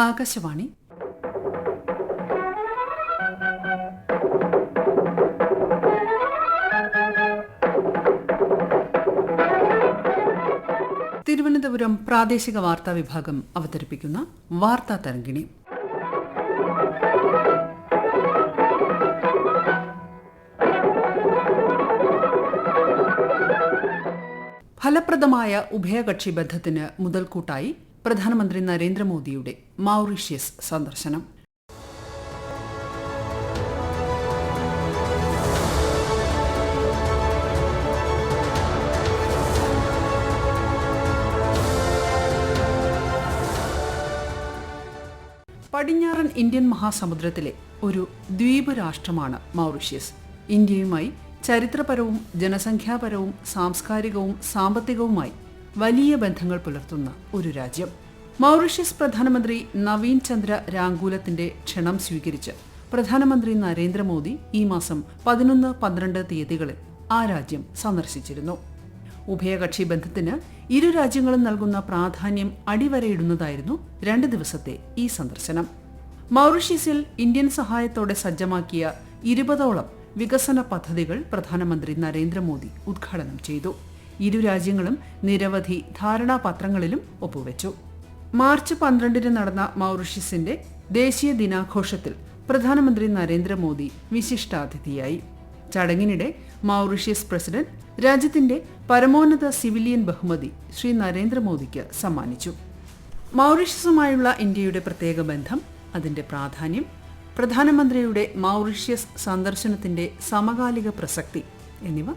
ആകാശവാണി. തിരുവനന്തപുരം പ്രാദേശിക വാർത്താ വിഭാഗം അവതരിപ്പിക്കുന്ന വാർത്താ തരംഗിണി. ഫലപ്രദമായ ഉഭയകക്ഷി ബന്ധത്തിന് മുതൽക്കൂട്ടായി പ്രധാനമന്ത്രി നരേന്ദ്രമോദിയുടെ മൗറീഷ്യസ് സന്ദർശനം. പടിഞ്ഞാറൻ ഇന്ത്യൻ മഹാസമുദ്രത്തിലെ ഒരു ദ്വീപ് രാഷ്ട്രമാണ് മൗറീഷ്യസ്. ഇന്ത്യയുമായി ചരിത്രപരവും ജനസംഖ്യാപരവും സാംസ്കാരികവും സാമ്പത്തികവുമായി വലിയ ബന്ധങ്ങൾ പുലർത്തുന്ന ഒരു രാജ്യം. മൗറീഷ്യസ് പ്രധാനമന്ത്രി നവീൻ ചന്ദ്ര രാങ്കൂലത്തിന്റെ ക്ഷണം സ്വീകരിച്ച് പ്രധാനമന്ത്രി നരേന്ദ്രമോദി ഈ മാസം പതിനൊന്ന് പന്ത്രണ്ട് തീയതികളിൽ ആ രാജ്യം സന്ദർശിച്ചിരുന്നു. ഉഭയകക്ഷി ബന്ധത്തിന് ഇരു രാജ്യങ്ങളും നൽകുന്ന പ്രാധാന്യം അടിവരയിടുന്നതായിരുന്നു രണ്ട് ദിവസത്തെ ഈ സന്ദർശനം. മൗറീഷ്യസിൽ ഇന്ത്യൻ സഹായത്തോടെ സജ്ജമാക്കിയ ഇരുപതോളം വികസന പദ്ധതികൾ പ്രധാനമന്ത്രി നരേന്ദ്രമോദി ഉദ്ഘാടനം ചെയ്തു. ഇരു രാജ്യങ്ങളും നിരവധി ധാരണാപത്രങ്ങളിലും ഒപ്പുവെച്ചു. മാർച്ച് പന്ത്രണ്ടിന് നടന്ന മൗറീഷ്യസിന്റെ ദേശീയ ദിനാഘോഷത്തിൽ പ്രധാനമന്ത്രി നരേന്ദ്രമോദി വിശിഷ്ടാതിഥിയായി. ചടങ്ങിനിടെ മൗറീഷ്യസ് പ്രസിഡന്റ് രാജ്യത്തിന്റെ പരമോന്നത സിവിലിയൻ ബഹുമതി ശ്രീ നരേന്ദ്രമോദിക്ക് സമ്മാനിച്ചു. മൗറീഷ്യസുമായുള്ള ഇന്ത്യയുടെ പ്രത്യേക ബന്ധം അതിന്റെ പ്രാധാന്യം പ്രധാനമന്ത്രിയുടെ മൗറീഷ്യസ് സന്ദർശനത്തിന്റെ സമകാലിക പ്രസക്തി എന്നിവ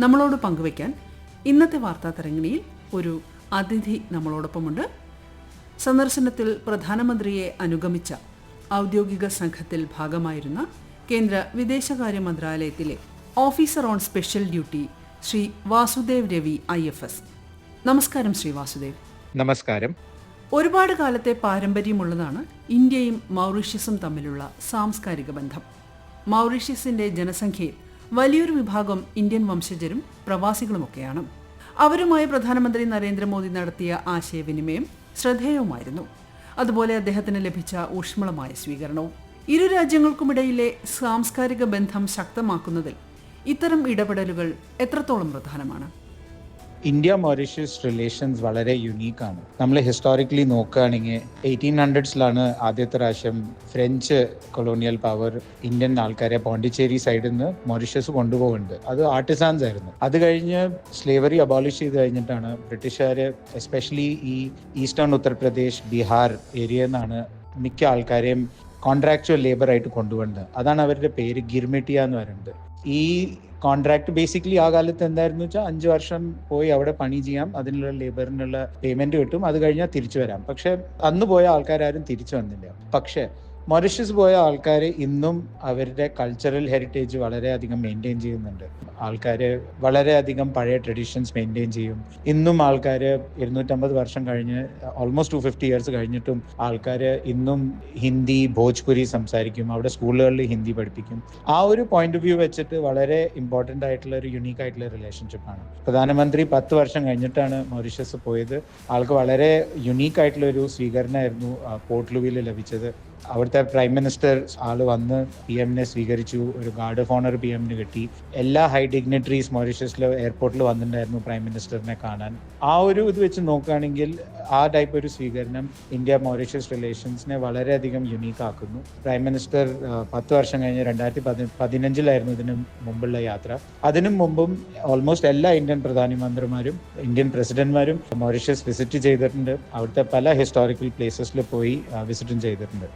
നമ്മളോട് പങ്കുവയ്ക്കാൻ ഇന്നത്തെ വാർത്താ തരങ്ങിണിയിൽ ഒരു അതിഥി നമ്മളോടൊപ്പമുണ്ട്. സന്ദർശനത്തിൽ പ്രധാനമന്ത്രിയെ അനുഗമിച്ച ഔദ്യോഗിക സംഘത്തിൽ ഭാഗമായിരുന്ന കേന്ദ്ര വിദേശകാര്യ മന്ത്രാലയത്തിലെ officer on special duty Shri Vasudev Ravi I F S. നമസ്കാരം ശ്രീ വാസുദേവ്. നമസ്കാരം. ഒരുപാട് കാലത്തെ പാരമ്പര്യമുള്ളതാണ് ഇന്ത്യയും മൗറീഷ്യസും തമ്മിലുള്ള സാംസ്കാരിക ബന്ധം. മൗറീഷ്യസിന്റെ ജനസംഖ്യയിൽ വലിയൊരു വിഭാഗം ഇന്ത്യൻ വംശജരും പ്രവാസികളുമൊക്കെയാണ്. അവരുമായി പ്രധാനമന്ത്രി നരേന്ദ്രമോദി നടത്തിയ ആശയവിനിമയം ശ്രദ്ധേയവുമായിരുന്നു. അതുപോലെ അദ്ദേഹത്തിന് ലഭിച്ച ഊഷ്മളമായ സ്വീകരണവും. ഇരു രാജ്യങ്ങൾക്കുമിടയിലെ സാംസ്കാരിക ബന്ധം ശക്തമാക്കുന്നതിൽ ഇത്തരം ഇടപെടലുകൾ എത്രത്തോളം പ്രധാനമാണ്? ഇന്ത്യ മൊറീഷ്യസ് റിലേഷൻസ് വളരെ യുണീക്കാണ്. നമ്മൾ ഹിസ്റ്റോറിക്കലി നോക്കുകയാണെങ്കിൽ എയ്റ്റീൻ ഹൺഡ്രഡ്സിലാണ് ആദ്യത്തെ പ്രാവശ്യം ഫ്രഞ്ച് കൊളോണിയൽ പവർ ഇന്ത്യൻ ആൾക്കാരെ പോണ്ടിച്ചേരി സൈഡിൽ നിന്ന് മൊറീഷ്യസ് കൊണ്ടുപോകുന്നുണ്ട്. അത് ആർട്ടിസാൻസ് ആയിരുന്നു. അത് കഴിഞ്ഞ് സ്ലേവറി അബോളിഷ് ചെയ്ത് കഴിഞ്ഞിട്ടാണ് ബ്രിട്ടീഷുകാർ എസ്പെഷ്യലി ഈ ഈസ്റ്റേൺ ഉത്തർപ്രദേശ് ബീഹാർ ഏരിയയിൽ നിന്നാണ് മിക്ക ആൾക്കാരെയും കോൺട്രാക്ച്വൽ ലേബർ ആയിട്ട് കൊണ്ടുവന്നത്. അതാണ് അവരുടെ പേര് ഗിർമിട്ടിയ എന്ന് പറയുന്നത്. ഈ കോൺട്രാക്ട് ബേസിക്കലി ആ കാലത്ത് എന്തായിരുന്നു വെച്ചാൽ അഞ്ച് വർഷം പോയി അവിടെ പണി ചെയ്യാം അതിനുള്ള ലേബറിനുള്ള പേയ്മെന്റ് കിട്ടും അത് കഴിഞ്ഞാൽ തിരിച്ചു വരാം. പക്ഷെ അന്ന് പോയ ആൾക്കാരും തിരിച്ചു വന്നില്ല. പക്ഷെ മൊറിഷ്യസ് പോയ ആൾക്കാർ ഇന്നും അവരുടെ കൾച്ചറൽ ഹെറിറ്റേജ് വളരെയധികം മെയിന്റെയിൻ ചെയ്യുന്നുണ്ട്. ആൾക്കാർ വളരെയധികം പഴയ ട്രഡീഷൻസ് മെയിന്റെയിൻ ചെയ്യും. ഇന്നും ആൾക്കാർ ഇരുന്നൂറ്റമ്പത് വർഷം കഴിഞ്ഞ് ഓൾമോസ്റ്റ് ടു ഫിഫ്റ്റി ഇയേഴ്സ് കഴിഞ്ഞിട്ടും ആൾക്കാർ ഇന്നും ഹിന്ദി ഭോജ്പുരി സംസാരിക്കും. അവിടെ സ്കൂളുകളിൽ ഹിന്ദി പഠിപ്പിക്കും. ആ ഒരു പോയിന്റ് ഓഫ് വ്യൂ വെച്ചിട്ട് വളരെ ഇമ്പോർട്ടന്റ് ആയിട്ടുള്ള ഒരു യുണീക്ക് ആയിട്ടുള്ള റിലേഷൻഷിപ്പാണ് പ്രധാനമന്ത്രി പത്ത് വർഷം കഴിഞ്ഞിട്ടാണ് മൊറീഷ്യസ് പോയത്. ആൾക്ക് വളരെ യുണീക്ക് ആയിട്ടുള്ള ഒരു സ്വീകരണമായിരുന്നു പോർട്ട് ലൂവിൽ ലഭിച്ചത്. അവിടുത്തെ പ്രൈം മിനിസ്റ്റർ ആൾ വന്ന് പി എമ്മിനെ സ്വീകരിച്ചു. ഒരു ഗാർഡ് ഓഫ് ഓണർ പി എമ്മിന് കിട്ടി. എല്ലാ ഹൈ ഡിഗ്നിറ്ററീസ് മൊറീഷ്യസിൽ എയർപോർട്ടിൽ വന്നിട്ടുണ്ടായിരുന്നു പ്രൈം മിനിസ്റ്ററിനെ കാണാൻ. ആ ഒരു ഇത് വെച്ച് നോക്കുകയാണെങ്കിൽ ആ ടൈപ്പ് ഒരു സ്വീകരണം ഇന്ത്യ മൊറീഷ്യസ് റിലേഷൻസിനെ വളരെയധികം യുണീക്ക് ആക്കുന്നു. പ്രൈം മിനിസ്റ്റർ പത്ത് വർഷം കഴിഞ്ഞ് രണ്ടായിരത്തി പതി പതിനഞ്ചിലായിരുന്നു ഇതിന് മുമ്പുള്ള യാത്ര. അതിനു മുമ്പും ഓൾമോസ്റ്റ് എല്ലാ ഇന്ത്യൻ പ്രധാനമന്ത്രിമാരും ഇന്ത്യൻ പ്രസിഡന്റ്മാരും മൊറീഷ്യസ് വിസിറ്റ് ചെയ്തിട്ടുണ്ട്. അവിടുത്തെ പല ഹിസ്റ്റോറിക്കൽ പ്ലേസസിൽ പോയി വിസിറ്റും ചെയ്തിട്ടുണ്ട്.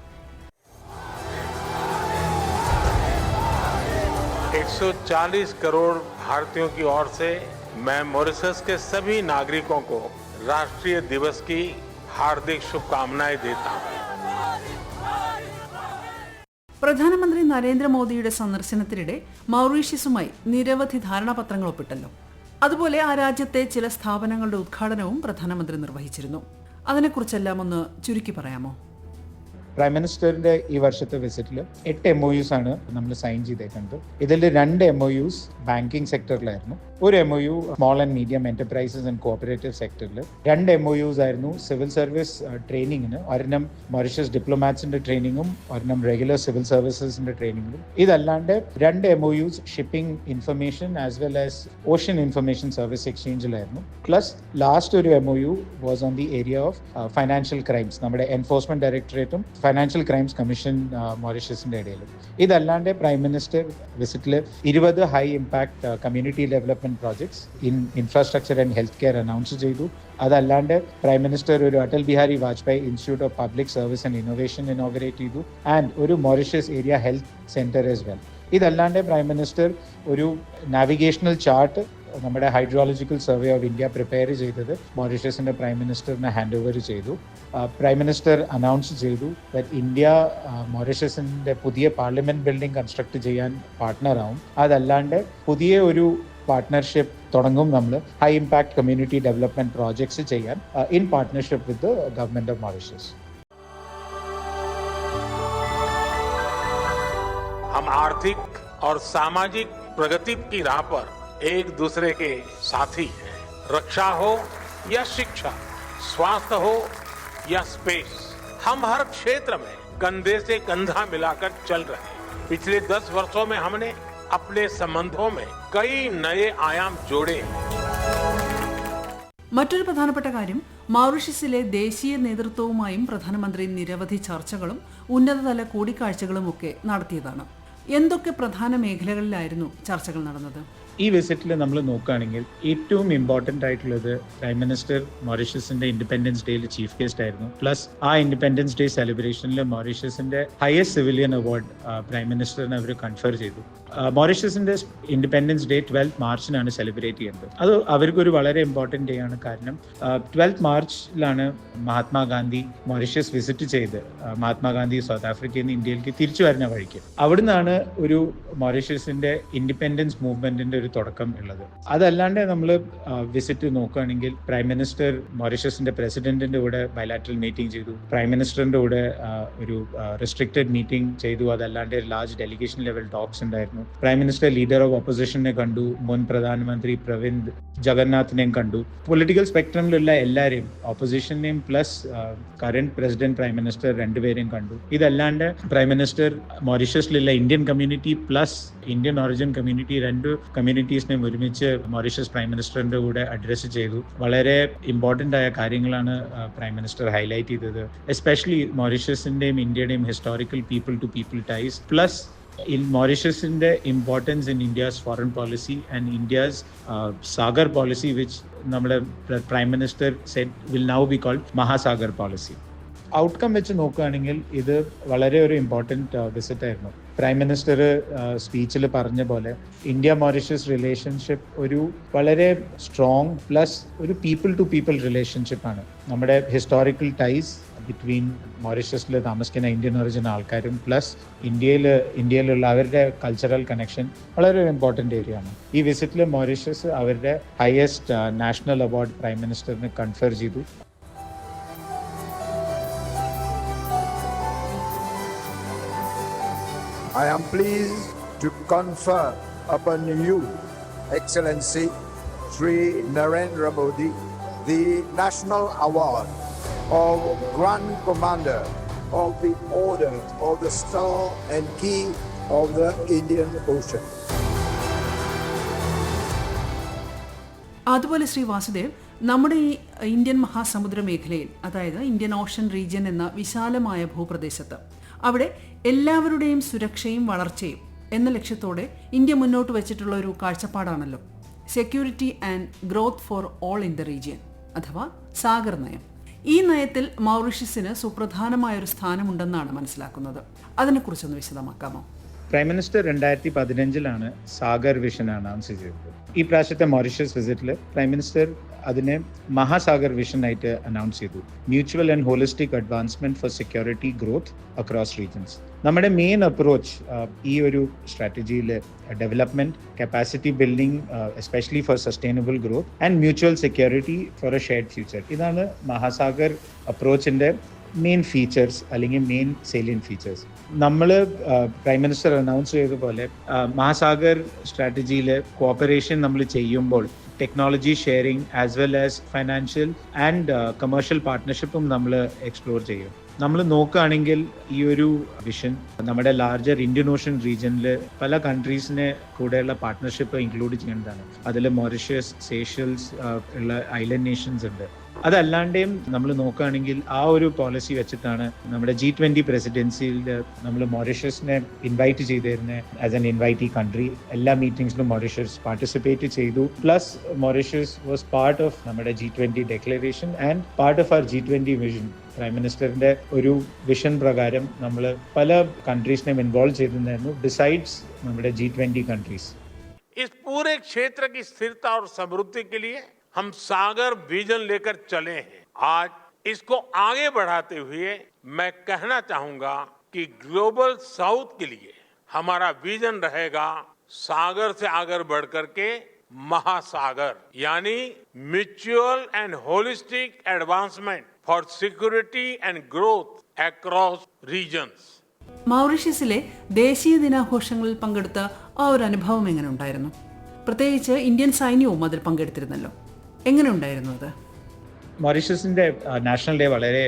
140 करोड़ भारतीयों की ओर से मैं मॉरिशस के सभी नागरिकों को राष्ट्रीय दिवस की हार्दिक शुभकामनाएं देता हूं പ്രധാനമന്ത്രി നരേന്ദ്രമോദിയുടെ സന്ദർശനത്തിനിടെ മൗറീഷ്യസുമായി നിരവധി ധാരണാപത്രങ്ങൾ ഒപ്പിട്ടല്ലോ അതുപോലെ ആ രാജ്യത്തെ ചില സ്ഥാപനങ്ങളുടെ ഉദ്ഘാടനവും പ്രധാനമന്ത്രി നിർവഹിച്ചിരുന്നു അതിനെക്കുറിച്ചെല്ലാം ഒന്ന് ചുരുക്കി പറയാമോ പ്രൈം മിനിസ്റ്ററിന്റെ ഈ വർഷത്തെ വിസിറ്റിൽ എട്ട് എം ഒ യുസ് ആണ് നമ്മൾ സൈൻ ചെയ്തേക്കുന്നത്. ഇതിൽ രണ്ട് എം ഒ യുസ് ബാങ്കിങ് സെക്ടറിലായിരുന്നു ഒരു M O U small and medium enterprises and cooperative സെക്ടറിൽ രണ്ട് എം ഒ യുസ് ആയിരുന്നു സിവിൽ സർവീസ് ട്രെയിനിങ്ങിന് ഒരെണ്ണം മൊറീഷ്യസ് ഡിപ്ലോമാറ്റ്സിന്റെ ട്രെയിനിങ്ങും ഒരെണ്ണം റെഗുലർ സിവിൽ സർവീസസിന്റെ ട്രെയിനിങ്ങും ഇതല്ലാണ്ട് രണ്ട് M O Us shipping information as well as ocean information service എക്സ്ചേഞ്ചിലായിരുന്നു plus last ഒരു M O U was on the area of financial crimes നമ്മുടെ എൻഫോഴ്സ്മെന്റ് ഡയറക്ടറേറ്റും ഫൈനാൻഷ്യൽ ക്രൈംസ് കമ്മീഷൻ മൊറീഷ്യസിന്റെ ഇടയിലും. ഇതല്ലാണ്ട് പ്രൈം മിനിസ്റ്റർ വിസിറ്റിൽ ഇരുപത് high impact community development projects in infrastructure and health care announce ചെയ്തു അതല്ലാണ്ട് പ്രൈം മിനിസ്റ്റർ ഒരു Atal Bihari Vajpayee institute of public service and innovation inaugurate ചെയ്തു. ആൻഡ് ഒരു Mauritius area health centre as well ഇതല്ലാണ്ട് prime minister ഒരു navigational chart നമ്മുടെ hydrological survey of India prepare ചെയ്തത് മൊറീഷ്യസിന്റെ prime മിനിസ്റ്ററിന് ഹാൻഡ് ഓവർ ചെയ്തു. Prime minister announce ചെയ്തു that India മൊറീഷ്യസിന്റെ പുതിയ പാർലമെന്റ് ബിൽഡിംഗ് കൺസ്ട്രക്ട് ചെയ്യാൻ പാർട്ട്ണറാവും അതല്ലാണ്ട് പുതിയ ഒരു പാർട്ട്ണർഷിപ്പ് തുടങ്ങും നമ്മൾ high impact community development projects ചെയ്യാൻ in partnership with government of Mauritius हम आर्थिक और सामाजिक प्रगति की राह पर एक दूसरे के साथी हैं रक्षा हो या शिक्षा स्वास्थ्य हो या स्पेस हम हर क्षेत्र में कंधे से कंधा मिलाकर चल रहे हैं पिछले दस वर्षों में हमने अपने संबंधों में कई नए आयाम जोड़े हैं മറ്റൊരു പ്രധാനപ്പെട്ട കാര്യം മൗറിഷ്യസിലെ ദേശീയ നേതൃത്വവുമായും പ്രധാനമന്ത്രി നിരവധി ചർച്ചകളും ഉന്നതതല കൂടിക്കാഴ്ചകളും ഒക്കെ നടത്തിയതാണ് എന്തൊക്കെ പ്രധാന മേഖലകളിലായിരുന്നു ചർച്ചകൾ നടന്നത് ഈ വിസിറ്റിൽ നമ്മൾ നോക്കുകയാണെങ്കിൽ ഏറ്റവും ഇമ്പോർട്ടൻ്റ് ആയിട്ടുള്ളത് പ്രൈം മിനിസ്റ്റർ മൊറീഷ്യസിന്റെ ഇൻഡിപെൻഡൻസ് ഡേയിൽ ചീഫ് ഗസ്റ്റ് ആയിരുന്നു പ്ലസ് ആ ഇൻഡിപെൻഡൻസ് ഡേ സെലിബ്രേഷനിൽ മൊറീഷ്യസിന്റെ ഹയസ്റ്റ് സിവിലിയൻ അവാർഡ് പ്രൈം മിനിസ്റ്ററിന് അവർ കൺഫർ ചെയ്തു മൊറീഷ്യസിന്റെ ഇൻഡിപെൻഡൻസ് ഡേ ട്വൽത്ത് മാർച്ചിനാണ് സെലിബ്രേറ്റ് ചെയ്യുന്നത്. അത് അവർക്കൊരു വളരെ ഇമ്പോർട്ടന്റ് ഡേ ആണ്. കാരണം ട്വൽത്ത് മാർച്ചിലാണ് മഹാത്മാഗാന്ധി മൊറീഷ്യസ് വിസിറ്റ് ചെയ്ത് മഹാത്മാഗാന്ധി സൗത്ത് ആഫ്രിക്കയിൽ നിന്ന് ഇന്ത്യയിലേക്ക് തിരിച്ചു വരുന്ന വഴിക്ക്. അവിടുന്നാണ് ഒരു മൊറീഷ്യസിന്റെ ഇൻഡിപെൻഡൻസ് മൂവ്മെന്റിന്റെ ഒരു തുടക്കം ഉള്ളത്. അതല്ലാണ്ട് നമ്മൾ വിസിറ്റ് നോക്കുകയാണെങ്കിൽ പ്രൈം മിനിസ്റ്റർ മൊറീഷ്യസിന്റെ പ്രസിഡന്റിന്റെ കൂടെ ബയലാറ്ററൽ മീറ്റിംഗ് ചെയ്തു. പ്രൈം മിനിസ്റ്ററിന്റെ കൂടെ ഒരു റെസ്ട്രിക്റ്റഡ് മീറ്റിംഗ് ചെയ്തു. അതല്ലാണ്ട് ലാർജ് ഡെലിഗേഷൻ ലെവൽ ടോക്സ് ഉണ്ടായിരുന്നു. പ്രൈം മിനിസ്റ്റർ ലീഡർ ഓഫ് ഓപ്പോസിഷനെ കണ്ടു മുൻ പ്രധാനമന്ത്രി പ്രവിന്ദ് ജഗന്നാഥിനെയും കണ്ടു. പൊളിറ്റിക്കൽ സ്പെക്ട്രമിലുള്ള എല്ലാവരെയും ഓപ്പോസിഷനെയും plus current president prime minister രണ്ടുപേരെയും കണ്ടു. ഇതല്ലാണ്ട് prime minister മൊറീഷ്യസിലുള്ള Indian community plus Indian origin community രണ്ട് കമ്മ്യൂണിറ്റീസിനെയും ഒരുമിച്ച് മൊറീഷ്യസ് പ്രൈം മിനിസ്റ്ററിന്റെ കൂടെ അഡ്രസ്സ് ചെയ്തു. വളരെ ഇമ്പോർട്ടന്റ് ആയ കാര്യങ്ങളാണ് പ്രൈം മിനിസ്റ്റർ ഹൈലൈറ്റ് ചെയ്തത്. എസ്പെഷ്യലി മൊറീഷ്യസിന്റെയും ഇന്ത്യയുടെയും historical people to people ties plus in മോറീഷ്യസിന്റെ importance in India's foreign policy and India's uh, Sagar policy, which നമ്മുടെ prime minister set will now be called Mahasagar policy outcome വെച്ച് നോക്കുകയാണെങ്കിൽ ഇത് വളരെ ഒരു ഇമ്പോർട്ടന്റ് വിസിറ്റ് ആയിരുന്നു. പ്രൈം മിനിസ്റ്റർ സ്പീച്ചിൽ പറഞ്ഞ പോലെ ഇന്ത്യ മൊറീഷ്യസ് റിലേഷൻഷിപ്പ് ഒരു വളരെ സ്ട്രോങ് പ്ലസ് ഒരു പീപ്പിൾ ടു പീപ്പിൾ റിലേഷൻഷിപ്പാണ് നമ്മുടെ ഹിസ്റ്റോറിക്കൽ ടൈസ് ബിറ്റ്വീൻ മൊറീഷ്യസിൽ താമസിക്കുന്ന ഇന്ത്യൻ ഒറിജിൻ ആൾക്കാരും പ്ലസ് ഇന്ത്യയിൽ ഇന്ത്യയിലുള്ള അവരുടെ കൾച്ചറൽ കണക്ഷൻ വളരെ ഒരു ഇമ്പോർട്ടന്റ് ഏരിയ ആണ്. ഈ വിസിറ്റിൽ മൊറീഷ്യസ് അവരുടെ ഹയസ്റ്റ് നാഷണൽ അവാർഡ് പ്രൈം മിനിസ്റ്ററിന് കൺഫർ ചെയ്തു. I am pleased to confer upon you, Excellency Sri Narendra Modi, the National Award. Of Grand Commander of the Order of the Star and Key of the Indian Ocean. അതുപോലെ ശ്രീ വാസുദേവ് നമ്മുടെ ഈ Indian മഹാസമുദ്ര മേഖലയിൽ അതായത് Indian Ocean region എന്ന വിശാലമായ ഭൂപ്രദേശത്ത് അവിടെ എല്ലാവരുടെയും സുരക്ഷയും വളർച്ചയും എന്ന ലക്ഷ്യത്തോടെ ഇന്ത്യ മുന്നോട്ട് വെച്ചിട്ടുള്ള ഒരു കാഴ്ചപ്പാടാണല്ലോ security and growth for all in the region അഥവാ സാഗർ നയം ഈ നയത്തിൽ മൗറീഷ്യസിന് സുപ്രധാനമായ ഒരു സ്ഥാനമുണ്ടെന്നാണ് മനസ്സിലാക്കുന്നത്. അതിനെക്കുറിച്ചൊന്ന് വിശദമാക്കാമോ? പ്രൈം മിനിസ്റ്റർ രണ്ടായിരത്തി പതിനഞ്ചിലാണ് സാഗർ വിഷൻ അനൗൺസ് ചെയ്തത്. ഈ പ്രാവശ്യത്തെ മൗറീഷ്യസ് വിസിറ്റിൽ പ്രൈം മിനിസ്റ്റർ അതിനെ മഹാസാഗർ വിഷൻ ആയിട്ട് അനൗൺസ് ചെയ്തു. Mutual and holistic advancement for security growth across regions നമ്മുടെ മെയിൻ അപ്രോച്ച് ഈ ഒരു സ്ട്രാറ്റജിയിൽ development capacity building especially for sustainable growth and mutual security for a shared future ഇതാണ് മഹാസാഗർ അപ്രോച്ചിന്റെ മെയിൻ ഫീച്ചേഴ്സ് അല്ലെങ്കിൽ main salient features നമ്മൾ prime minister announce ചെയ്ത പോലെ മഹാസാഗർ സ്ട്രാറ്റജിയിൽ കോപ്പറേഷൻ നമ്മൾ ചെയ്യുമ്പോൾ technology sharing as well as financial and commercial പാർട്ട്ണർഷിപ്പും നമ്മൾ എക്സ്പ്ലോർ ചെയ്യും. നമ്മൾ നോക്കുകയാണെങ്കിൽ ഈ ഒരു വിഷൻ നമ്മുടെ ലാർജർ ഇന്ത്യൻ ഓഷ്യൻ റീജിയനിൽ പല കൺട്രീസിനെ കൂടെയുള്ള പാർട്ട്ണർഷിപ്പ് ഇൻക്ലൂഡ് ചെയ്യേണ്ടതാണ് അതിൽ മൊറീഷ്യസ് സേഷ്യൽസ് ഉള്ള ഐലൻഡ് നേഷൻസ് ഉണ്ട്. അതല്ലാണ്ടേയും നമ്മൾ നോക്കുകയാണെങ്കിൽ ആ ഒരു പോളിസി വെച്ചിട്ടാണ് നമ്മുടെ ജി ട്വന്റി പ്രസിഡൻസിയിൽ നമ്മൾ മൊറീഷ്യസിനെ ഇൻവൈറ്റ് ചെയ്തിരുന്നത് ആസ് എൻ ഇൻവൈറ്റി കൺട്രി എല്ലാ മീറ്റിംഗ്സിലും മൊറീഷ്യസ് പാർട്ടിസിപ്പേറ്റ് ചെയ്തു plus Mauritius was part of നമ്മുടെ G twenty declaration and part of our G twenty vision prime മിനിസ്റ്ററിന്റെ ഒരു വിഷൻ പ്രകാരം നമ്മൾ പല കൺട്രീസിനെയും ഇൻവോൾവ് ചെയ്തിട്ടുണ്ടായിരുന്നു ഡിസൈഡ്സ് നമ്മുടെ ജി ട്വന്റി കൺട്രീസ് इस पूरे क्षेत्र की स्थिरता और समृद्धि के लिए हम सागर विजन लेकर चले हैं आज इसको आगे बढ़ाते हुए मैं कहना चाहूंगा कि ग्लोबल साउथ के लिए हमारा विजन रहेगा सागर से आगे बढ़ करके महासागर यानी mutual and holistic advancement for security and growth across regions മൗറീഷ്യസിലെ ദേശീയ ദിനാഘോഷങ്ങളിൽ പങ്കെടുത്ത ആ ഒരു അനുഭവം എങ്ങനെ ഉണ്ടായിരുന്നു പ്രത്യേകിച്ച് ഇന്ത്യൻ സൈന്യവും അതിൽ പങ്കെടുത്തിരുന്നല്ലോ എങ്ങനെ ഉണ്ടായിരുന്നു അത്? മൊറീഷ്യസിന്റെ നാഷണൽ ഡേ വളരെ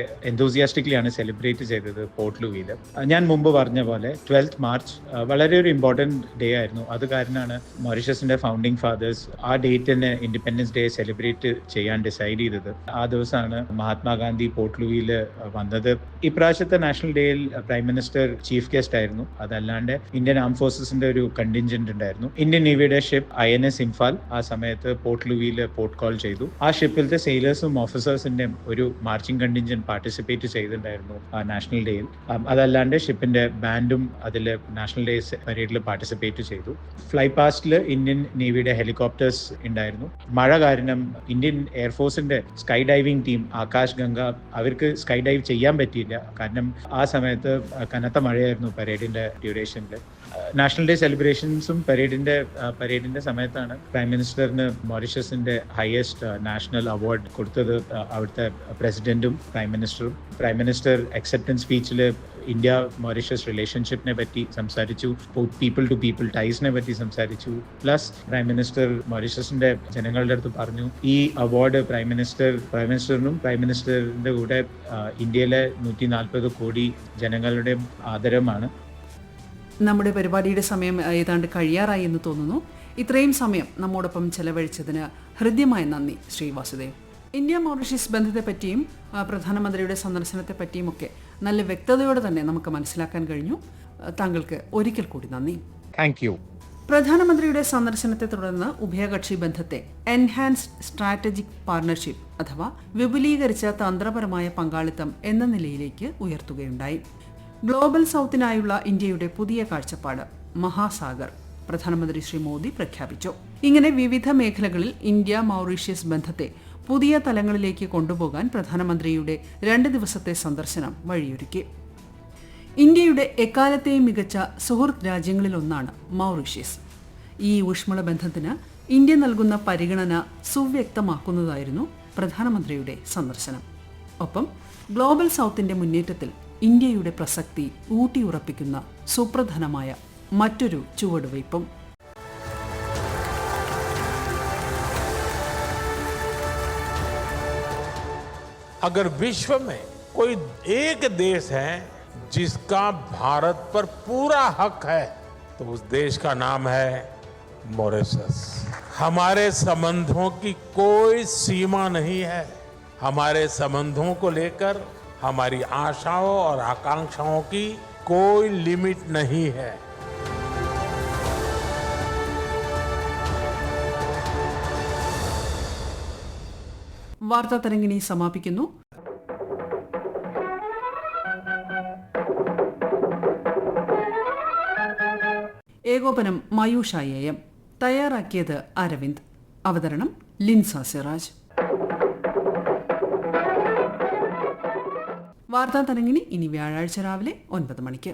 ആണ് സെലിബ്രേറ്റ് ചെയ്തത് പോർട്ട് ലൂവിയിൽ ഞാൻ മുമ്പ് പറഞ്ഞ പോലെ ട്വൽത്ത് മാർച്ച് വളരെ ഒരു ഇമ്പോർട്ടന്റ് ഡേ ആയിരുന്നു. അത് കാരണമാണ് മൊറീഷ്യസിന്റെ ഫൗണ്ടിങ് ഫാദേഴ്സ് ആ ഡേറ്റിന് ഇൻഡിപെൻഡൻസ് ഡേ സെലിബ്രേറ്റ് ചെയ്യാൻ ഡിസൈഡ് ചെയ്തത്. ആ ദിവസമാണ് മഹാത്മാഗാന്ധി പോർട്ട് ലൂവിൽ വന്നത്. ഇപ്രാവശ്യത്തെ നാഷണൽ ഡേയിൽ പ്രൈം മിനിസ്റ്റർ ചീഫ് ഗസ്റ്റ് ആയിരുന്നു. അതല്ലാണ്ട് ഇന്ത്യൻ ആം ഫോഴ്സസിന്റെ ഒരു കണ്ടിൻജന്റ് ഉണ്ടായിരുന്നു. Indian നേവിയുടെ ship I N S Imphal ആ സമയത്ത് പോർട്ട് ലൂവിയിൽ പോർട്ട് കോൾ ചെയ്തു. ആ ഷിപ്പിലത്തെ സെയിലേഴ്സും ഓഫീസേഴ്സിന്റെയും ഒരു മാർച്ചിങ് കണ്ടിഞ്ചൻ പാർട്ടിസിപ്പേറ്റ് ചെയ്തിട്ടുണ്ടായിരുന്നു നാഷണൽ ഡേയിൽ. അതല്ലാണ്ട് ഷിപ്പിന്റെ ബാൻഡും അതിൽ നാഷണൽ ഡേ പരേഡിൽ പാർട്ടിസിപ്പേറ്റ് ചെയ്തു. ഫ്ലൈ പാസ്റ്റിൽ ഇന്ത്യൻ നേവിയുടെ ഹെലികോപ്റ്റേഴ്സ് ഉണ്ടായിരുന്നു. മഴ കാരണം Indian എയർഫോഴ്സിന്റെ sky diving team Akash Ganga അവർക്ക് സ്കൈ ഡൈവ് ചെയ്യാൻ പറ്റിയില്ല. കാരണം ആ സമയത്ത് കനത്ത മഴയായിരുന്നു പരേഡിന്റെ ഡ്യൂറേഷനിൽ നാഷണൽ ഡേ സെലിബ്രേഷൻസും പരേഡിന്റെ പരേഡിന്റെ സമയത്താണ് പ്രൈം മിനിസ്റ്ററിന് മൊറീഷ്യസിന്റെ ഹയസ്റ്റ് നാഷണൽ അവാർഡ് കൊടുത്തത് അവിടുത്തെ പ്രസിഡന്റും പ്രൈം മിനിസ്റ്ററും. പ്രൈം മിനിസ്റ്റർ അക്സെപ്റ്റൻസ് സ്പീച്ചിൽ ഇന്ത്യ മൊറീഷ്യസ് റിലേഷൻഷിപ്പിനെ പറ്റി സംസാരിച്ചു പീപ്പിൾ ടു പീപ്പിൾ ടൈസിനെ പറ്റി സംസാരിച്ചു. പ്ലസ് പ്രൈം മിനിസ്റ്റർ മൊറീഷ്യസിന്റെ ജനങ്ങളുടെ അടുത്ത് പറഞ്ഞു ഈ അവാർഡ് പ്രൈം മിനിസ്റ്റർ പ്രൈം മിനിസ്റ്ററിനും പ്രൈം മിനിസ്റ്ററിന്റെ കൂടെ ഇന്ത്യയിലെ നൂറ്റി നാൽപ്പത് കോടി ജനങ്ങളുടെ ആദരമാണ്. നമ്മുടെ പരിപാടിയുടെ സമയം ഏതാണ്ട് കഴിയാറായി എന്ന് തോന്നുന്നു. ഇത്രയും സമയം നമ്മോടൊപ്പം ചെലവഴിച്ചതിന് ഹൃദ്യമായ നന്ദി ശ്രീ വാസുദേവ്. ഇന്ത്യ മൗറീഷ്യസ് ബന്ധത്തെപ്പറ്റിയും പ്രധാനമന്ത്രിയുടെ സന്ദർശനത്തെ പറ്റിയും ഒക്കെ നല്ല വ്യക്തതയോടെ തന്നെ നമുക്ക് മനസ്സിലാക്കാൻ കഴിഞ്ഞു. താങ്കൾക്ക് ഒരിക്കൽ കൂടി നന്ദി. താങ്ക് യു പ്രധാനമന്ത്രിയുടെ സന്ദർശനത്തെ തുടർന്ന് ഉഭയകക്ഷി ബന്ധത്തെ എൻഹാൻസ്ഡ് സ്ട്രാറ്റജിക് പാർട്ണർഷിപ്പ് അഥവാ വിപുലീകരിച്ച തന്ത്രപരമായ പങ്കാളിത്തം എന്ന നിലയിലേക്ക് ഉയർത്തുകയുണ്ടായി. ഗ്ലോബൽ സൗത്തിനായുള്ള ഇന്ത്യയുടെ പുതിയ കാഴ്ചപ്പാട് മഹാസാഗർ പ്രധാനമന്ത്രി ശ്രീ മോദി പ്രഖ്യാപിച്ചു. ഇങ്ങനെ വിവിധ മേഖലകളിൽ ഇന്ത്യ മൗറീഷ്യസ് ബന്ധത്തെ പുതിയ തലങ്ങളിലേക്ക് കൊണ്ടുപോകാൻ പ്രധാനമന്ത്രിയുടെ രണ്ട് ദിവസത്തെ സന്ദർശനം വഴിയൊരുക്കി. ഇന്ത്യയുടെ എക്കാലത്തെയും മികച്ച സുഹൃത്ത് രാജ്യങ്ങളിലൊന്നാണ് മൗറീഷ്യസ്. ഈ ഊഷ്മള ബന്ധത്തിന് ഇന്ത്യ നൽകുന്ന പരിഗണന സുവ്യക്തമാക്കുന്നതായിരുന്നു പ്രധാനമന്ത്രിയുടെ സന്ദർശനം. ഒപ്പം ഗ്ലോബൽ സൗത്തിന്റെ മുന്നേറ്റത്തിൽ ഇന്ത്യയുടെ പ്രസക്തി ഊട്ടിയുറപ്പിക്കുന്ന സുപ്രധാനമായ മറ്റൊരു ചുവടുവയ്പും अगर विश्व में कोई एक देश है जिसका भारत पर पूरा हक है तो उस देश का नाम है मॉरिशस हमारे संबंधों की कोई सीमा नहीं है हमारे संबंधों को लेकर हमारी आशाओं और आकांक्षाओं की कोई लिमिट नहीं है വാർത്താ തരംഗിണി സമാപിക്കുന്നു ഏകോപനം മയൂഷ എ എം തയ്യാറാക്കിയത് അരവിന്ദ് അവതരണം ലിൻസ സിറാജ് വാർത്താ തരംഗിണി ഇനി വ്യാഴാഴ്ച രാവിലെ ഒൻപത് മണിക്ക്.